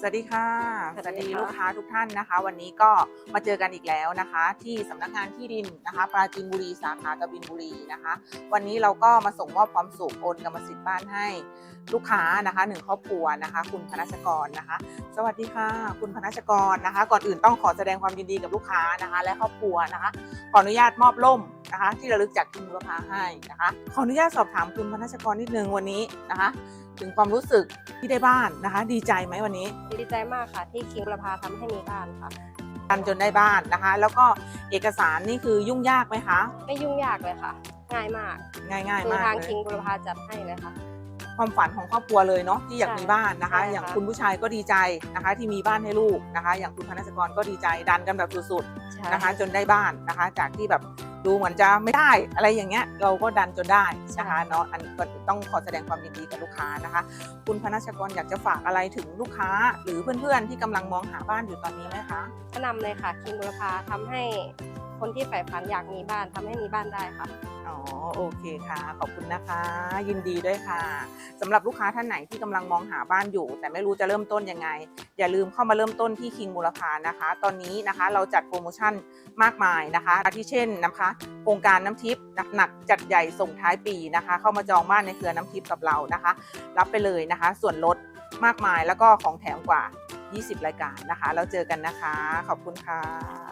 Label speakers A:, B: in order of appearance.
A: สวัสดีค่ะ
B: สวัสดีค่ะ
A: ลูกค้าทุกท่านนะคะ วันนี้ก็มาเจอกันอีกแล้วนะคะ ที่สำนักงานที่ดินนะคะ ปราจีนบุรีสาขากบินบุรีนะคะ วันนี้เราก็มาส่งมอบความสุขโอนกรรมสิทธิ์บ้านให้ลูกค้านะคะหนึ่งครอบครัวนะคะ คุณพนัชกรนะคะ สวัสดีค่ะ คุณพนัชกรนะคะ ก่อนอื่นต้องขอแสดงความยินดีกับลูกค้านะคะ และครอบครัวนะคะขออนุญาตมอบล่ม นะคะที่ระลึกจากคุณบุรพาให้นะคะขออนุญาตสอบถามคุณพนัชกรนิดนึงวันนี้นะคะ ถึงความรู้สึกที่ได้บ้านนะคะ ดีใจไหมวันนี้
B: ดีใจมากค่ะ ที่คิงประภาทำให้มีบ้านค่ะ
A: กันจนได้บ้านนะคะ แล้วก็เอกสารนี่คือยุ่งยากไหมคะ
B: ไม่ยุ่งยากเลยค่ะ ง่ายมาก
A: ง่าย
B: คือ
A: ๆมาก
B: ทาง
A: เล
B: คิง
A: ย
B: ประภาจัดให้เลยค่ะ
A: ความฝันของครอบครัวเลยเนาะที่อยาก
B: ใช่
A: มีบ้านนะคะ
B: ใช่ค่ะ
A: อย่างคุณผู้ชายก็ดีใจนะคะ ที่มีบ้านให้ลูกนะคะ อย่างคุณพนัสกรก็ดีใจดันกันแบบสุดๆ นะคะจนได้บ้านนะคะจากที่แบบ ดูเหมือนจะไม่ได้อะไรอย่างเงี้ยเราก็ดันจนได้นะคะเนาะอันนี้ก็ต้องขอแสดงความยินดีกับลูกค้านะคะ คุณพนัสกรอยากจะฝากอะไรถึงลูกค้า หรือเพื่อนๆที่กำลังมองหาบ้านอยู่ตอนนี้ไหมคะ
B: แนะนำเลยค่ะคิงประภาทำให้ คนที่ใฝ่ฝันอยากมีบ้านทำให้มีบ้านได้ค่ะ
A: อ๋อโอเคค่ะ ขอบคุณนะคะ ยินดีด้วยค่ะสำหรับลูกค้าท่านไหนที่กำลังมองหาบ้านอยู่ แต่ไม่รู้จะเริ่มต้นยังไง อย่าลืมเข้ามาเริ่มต้นที่คิงมูลคานะคะ ตอนนี้นะคะเราจัดโปรโมชั่นมากมายนะคะอาที่เช่นนะคะโครงการน้ำทิพย์หนักๆจัดใหญ่ส่งท้ายปีนะคะ เข้ามาจองบ้านในเครือน้ำทิพย์กับเรานะคะ รับไปเลยนะคะ ส่วนลดมากมายแล้วก็ของแถมกว่า 20 รายการนะคะ แล้วเจอกันนะคะ ขอบคุณค่ะ